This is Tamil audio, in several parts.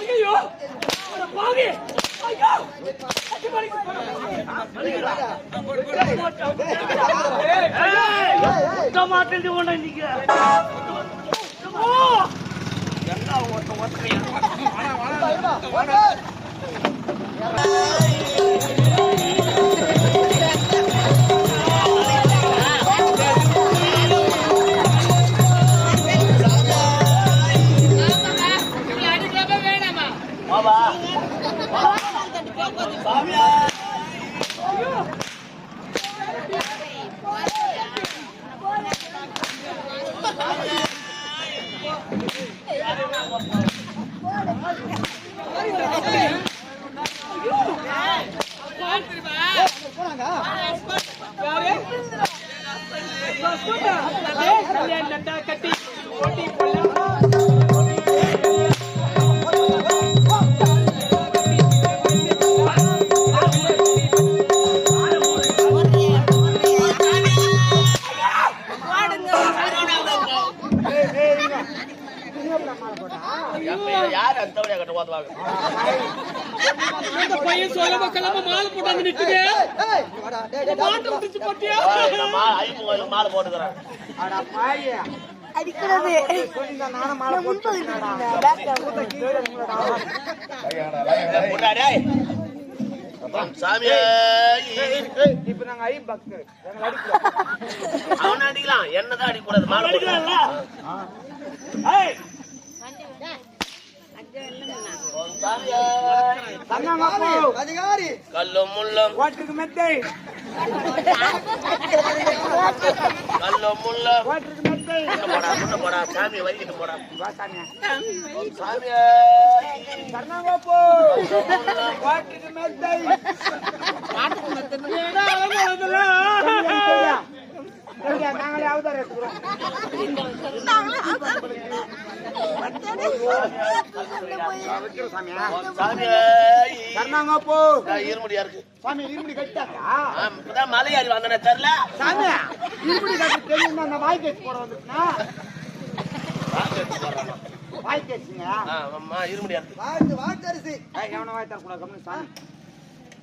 ஐயோ அட பாவி ஐயோ சுத்த மாட்டேன் உன்னை இன்னைக்கு அந்த அந்த பையன் சொல்லாம கிளம்ப மாலை போட்டாந்து நிக்குது மாட்டை விட்டுச்சு போட்டியா மாலை போட்டுக்கிறேன் அடிக்கிறது சாமியே இப்ப நாங்க ஐ பக்தர் அவனை அடிக்கலாம் என்னதான் அடிக்கூடாது மாலை போட்டுக்கிறேன். அதிகாரி கல்லும் முள்ளும் வாட்டுக்கு மெத்தை கல்லும் முள்ளும் வாட்டுக்கு மெத்தை போடா முன்ன போடா சாமி போடா மெத்தை அவதாரம் எடுத்துக்கிறோம் நான் இருமுடியா இருக்கு சாமி இருமுடி கட்டாக்கா மலையாரி வந்தனே தெரியல சாமி இருமுடி கட்டு தெரியும் அந்த வாய் கேஸ் போட வந்துட்டுனா வாய் இருமுடியா இருக்கு வாட்டு வாட்டரிசி ஏய், எவனை வாய் தரக்கூடாது கம்முனு சாமி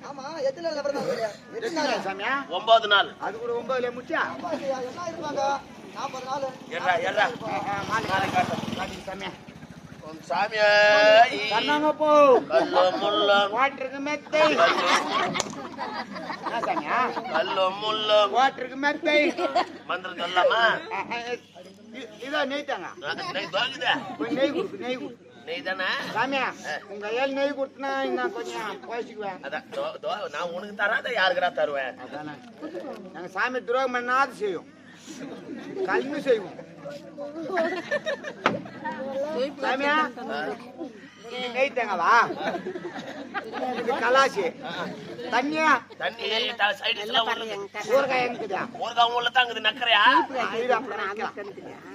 ஆமா எத்தனை நாள் அப்புறம் தான் எத்தனை நாள்? சாமியா ஒன்பது நாள். அது கூட ஒன்பதுல முச்சா என்ன இருப்பாங்க நாற்பது நாள். எர்ரா எர்ரா மாலை மாலை காட்டு. சாமியா. ஓம் சாமியே கர்ணாங்கோப்பு கல்லும் முள்ளும் வாட்டருக்கு மெத்தை. என்ன சாமியா கல்லும் முள்ளும் வாட்டருக்கு மெத்தை. மந்திரம் சொல்லலாமா அஹ், அஹ், இ- இதோ நெய்த்தாங்க. நெய் தோங்குதே கொஞ்சம் நெய் கொடுக்கு நெய் கொடு. நெய் தானே சாமியா உங்க கையால் நெய் கொடுத்தனா நான் கொஞ்சம் அதான் நான் உனக்கு தராத யாருக்குடா தருவேன்? அதானே. நாங்க சாமி துரோகம் பண்ணாது செய்வோம். கல்வி செய்வோம். சாமியா நெய் தேங்கவா? இது கலாசி தண்ணியா? தண்ணி த- சைடு எல்லாம் உள்ளது. ஊறுகாய் ஊறுகாய் உள்ள தாங்குது நக்கறையா இது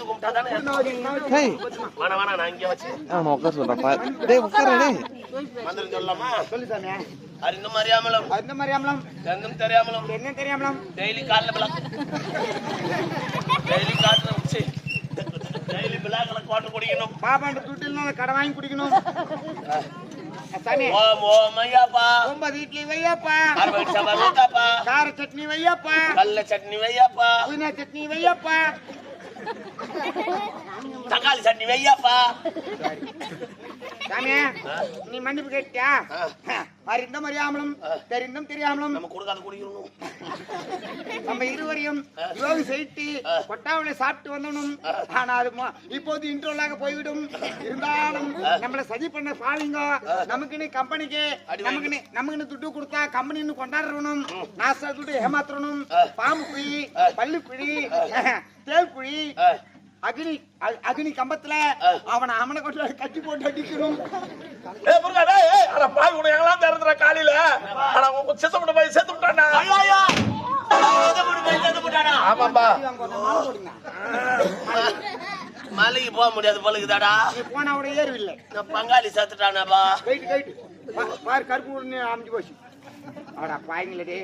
கும்பிட்டாதானே வேணாம் வேணாம் நான் இங்கே வச்சு. மந்திரம் சொல்லலாமா? சொல்லு சாமி அறிந்தும் அறியாமலும் அந்த மாதிரி அமலம் தெரிந்தும் தெரியாமலும் என்ன தெரியாமலாம்? டெய்லி காலைல விளக்கு டெய்லி காட்டுல வச்சு டெய்லி விழாக்களை கோட்டை குடிக்கணும். பாபாண்ட துட்டில் கடை வாங்கி குடிக்கணும். ஓம் ஓம் ஐயாப்பா ஒன்பது இட்லி வையப்பா. அறுபது சம்பா ஊத்தாப்பா கார சட்னி வையப்பா. கடல சட்னி வையாப்பா. புதினா சட்னி வையப்பா. தக்காளி சட்னி வையாப்பா. சாமி நீ மன்னிப்பு கேட்டியா? அறிந்தும் அறியாமலும் தெரிந்தும் தெரியாமலும். நம்ம கொடுக்காத குடிக்கணும் நம்ம இருவரையும் யோகு செய்து கொட்டாவில சாப்பிட்டு வந்தனும். ஆனா அது இப்போது இன்ட்ரோலாக போய்விடும். இருந்தாலும் நம்மள சதி பண்ண பாவிங்க நமக்குன்னு கம்பெனிக்கு நமக்குன்னு நமக்குன்னு துட்டு கொடுத்தா கம்பெனின்னு கொண்டாடுறவனும் நாசா துட்டு ஏமாத்துறனும் பாம்பு குழி பல்லு குழி தேல் குழி அக்னி அ- அக்னி கம்பத்துல அவனை அவனை கொண்டு கட்டி போட்டு அடிக்கணும். முருகா டேய் அட பாய் உன எங்கலாம் திறந்துற காலையில? அட உங்க செத்து விட்டு போய் செத்து விட்டானா? ஐயா! ஆமாப்பா. மலைக்கு போக முடியாது பழுகுதாடா போனா கூட ஏறுவில்லை நான் பங்காளி செத்துட்டானாப்பா கருப்பு அமைஞ்சு போச்சு. ஆடா பாய்ங்களே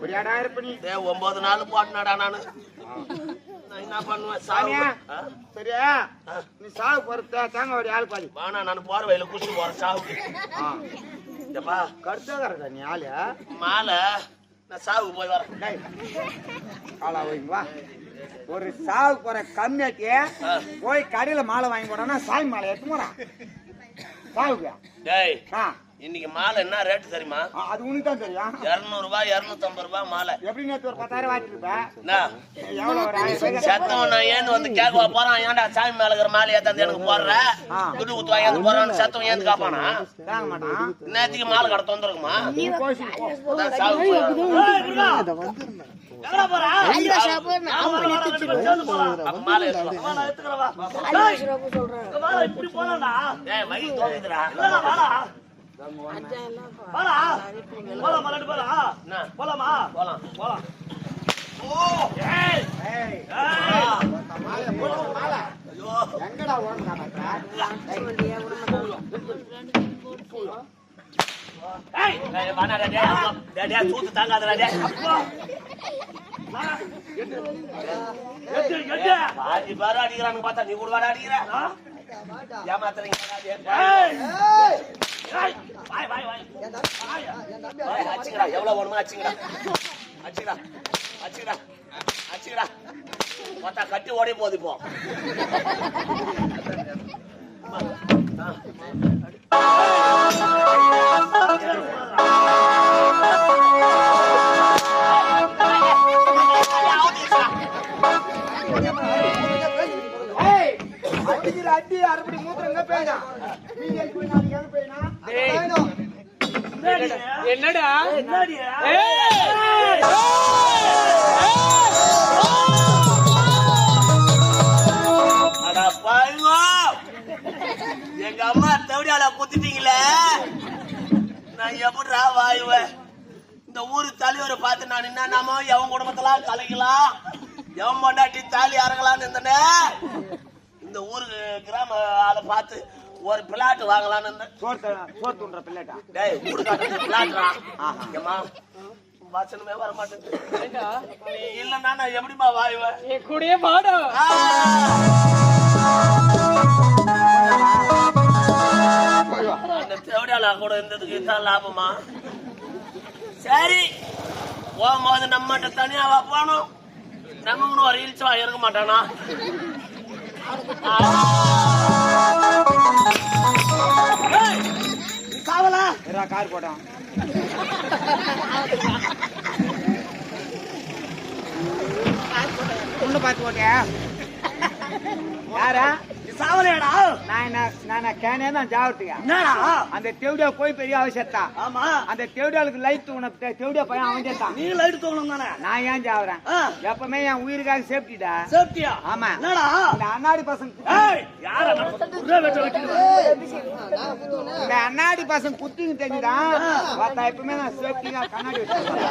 ஒரேடா இருப்ப நீ? ஒன்பது நாள் போட்டுனாடா நானு. நான் என்ன பண்ணுவேன்? சாமியா சரியா? நீ சாவு போறத தேங்க ஒரு ஆள் பாதி. வாணா நான் போற வயல குச்சி போறேன் சாவுக்கு. ஏப்பா கருத்தாகிறதா நீ ஆளு. மாலை நான் சாவுக்கு போய் வரேன். ஆளா வைங்க ஒரு சாவு போற கம்மியாட்டிய போய் கடையில மாலை வாங்கி போனா சாமி மாலை எடுத்து போறான் சாவுக்கு டேய் ஆ. இன்னைக்கு மாலை என்ன ரேட்டு தெரியுமா? அது உனக்கு தான் தெரியும். இருநூறு ரூபாய் இருநூத்தம்பது ரூபாய் மாலை. எப்படி நேற்று ஒரு பத்தாயிரம் வாங்கிட்டு? சத்தம் நான் ஏந்து வந்து கேட்கவா போறான். ஏன்டா சாமி மேல இருக்கிற மாலையை தந்து எனக்கு போடுற? துட்டு குத்து வாங்கி போறான்னு சத்தம் ஏந்து காப்பானா? நேற்றுக்கு மாலை கடை தொந்தருக்குமா நீ கோஷம் போ அதான் சாவுக்கு போறேன். அல்வா சாப்பிடு நான் மாலை ஐயோ. எங்கடா ஓடுறா மாட்டா வாடா, டேய், டேய், டேய், சூத்து தாங்காதடா, டேய். பாதி பேர் அடிக்கிறானுங்க பார்த்தா நீ கூட வாடா அடிக்கிற ஏமாத்துறீங்க டேய். வாய், வாய், வாய். என் தம்பி எவ்வளவு வேணுமோ பார்த்தா கட்டி ஓடி போகுது என்னடா? எங்க அம்மா தவிடால குத்திட்டீங்களே? நான் எப்படிடா வாயுவேன்? இந்த ஊரு தலைவரை பார்த்து நான் என்னன்னாமோ எவன் குடும்பத்தெல்லாம் கலைக்கலாம். எவன் பொண்டாட்டி தாலி அறங்கலான்னு இருந்தனே. இந்த ஊருக்கு கிராம ஆளை பார்த்து ஒரு பிளாட் வாங்கலான்னு இருந்தேன். துண்ற பிள்ளைட்டா டேய் பிளாட்ரா? ஏம்மா வாசனமே வர மாட்டேங்குது நீ இல்லைன்னா நான் எப்படிம்மா வாயுவேன் என் கூடயே அந்த தேவடியாளா கூட இருந்ததுக்கு இதுதான் லாபமா? சரி போகும்போது நம்ம மட்டும் தனியாவா போனோம் நமக்கு ஒரு இழிச்சவா இருக்க மாட்டானா? சாவலா கார் போட்டான் உள்ள பார்த்து போட்டியா யாரா? சாவலையாடா நான் நான் கேனே தான் ஜாவட்டுங்க என்னடா அந்த தேவடியா போய் பெரிய அவசியத்தா ஆமா அந்த தேவடியாளுக்கு லைட் தூண தேவடியா பையன் அவன் செத்தான் நீ லைட் தானே நான் ஏன் ஜாவுறேன். எப்பவுமே என் உயிருக்காக சேஃப்டிடா சேஃப்டியா ஆமா என்னடா இந்த அண்ணாடி பசங்க யார இந்த அண்ணாடி பசங்க குத்திங்க தெரிஞ்சுதான் பார்த்தா எப்பவுமே நான் சேஃப்டியா கண்ணாடி வச்சிருக்கேன்